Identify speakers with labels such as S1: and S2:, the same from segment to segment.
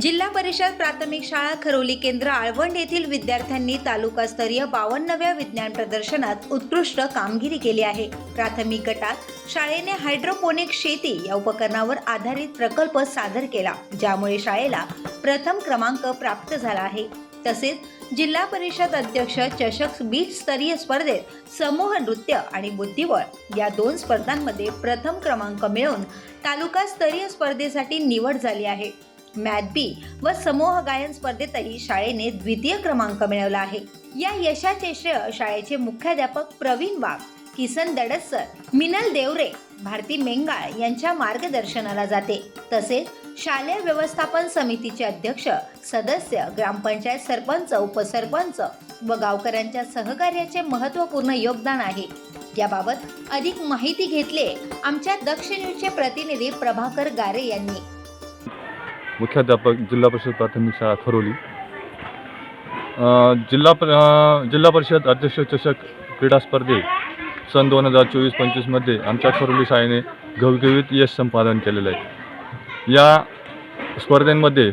S1: जिल्हा परिषद प्राथमिक शाळा खरोली केंद्र आळवंड येथील विद्यार्थ्यांनी तालुकास्तरीय बावन्नव्या विज्ञान प्रदर्शनात उत्कृष्ट कामगिरी केली आहे. प्राथमिक गटात शाळेने हायड्रोपोनिक शेती या उपकरणावर आधारित प्रकल्प सादर केला ज्यामुळे शाळेला प्रथम क्रमांक प्राप्त झाला आहे. तसेच जिल्हा परिषद अध्यक्ष चषक बीच स्तरीय स्पर्धेत समूह नृत्य आणि बुद्धिबळ या दोन स्पर्धांमध्ये प्रथम क्रमांक मिळवून तालुका स्तरीय स्पर्धेसाठी निवड झाली आहे. मॅथ बी व समूह गायन स्पर्धेतही शाळेने द्वितीय क्रमांक मिळवला आहे. या यशाचे श्रेय शाळेचे मुख्याध्यापक प्रवीण वाघ किसन दडसर मिनल देवरे भारती मेंगाळ यांच्या मार्गदर्शनाला जाते. तसेच शालेय व्यवस्थापन समितीचे अध्यक्ष सदस्य ग्रामपंचायत सरपंच उपसरपंच व गावकऱ्यांच्या सहकार्याचे महत्त्वपूर्ण योगदान आहे. याबाबत अधिक माहिती घेतले आमच्या दक्ष न्यूजचे प्रतिनिधी प्रभाकर गारे यांनी.
S2: मुख्याध्यापक जिल्हा परिषद प्राथमिक शाळा खरोली जिल्हा प जिल्हा परिषद अध्यक्ष चषक क्रीडा स्पर्धे सन दोन हजार चोवीस पंचवीसमध्ये आमच्या खरोली शाळेने घवघवीत यश संपादन केलेलं आहे. या स्पर्धेमध्ये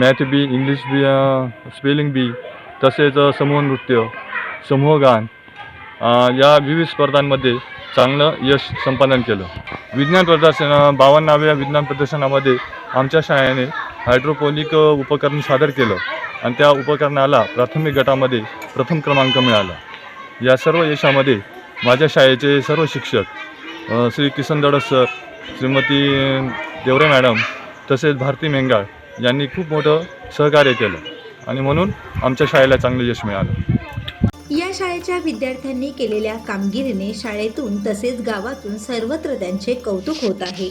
S2: math bee English bee spelling bee तसेच समूह नृत्य समूह गान या विविध स्पर्धांमध्ये चांगलं यश संपादन केलं. विज्ञान प्रदर्शन बावन्नाव्या विज्ञान प्रदर्शनामध्ये आमच्या शाळेने हायड्रोपोनिक उपकरण सादर केलं आणि त्या उपकरणाला प्राथमिक गटामध्ये प्रथम क्रमांक मिळाला. या सर्व यशामध्ये माझ्या शाळेचे सर्व शिक्षक श्री किसन दडस सर श्रीमती देवरे मॅडम तसेच भारती मेंगाळ यांनी खूप मोठं सहकार्य केलं आणि म्हणून आमच्या शाळेला चांगलं यश मिळालं.
S1: या शाळेच्या विद्यार्थ्यांनी केलेल्या कामगिरीने शाळेतून तसेच गावातून सर्वत्र त्यांचे कौतुक होत आहे.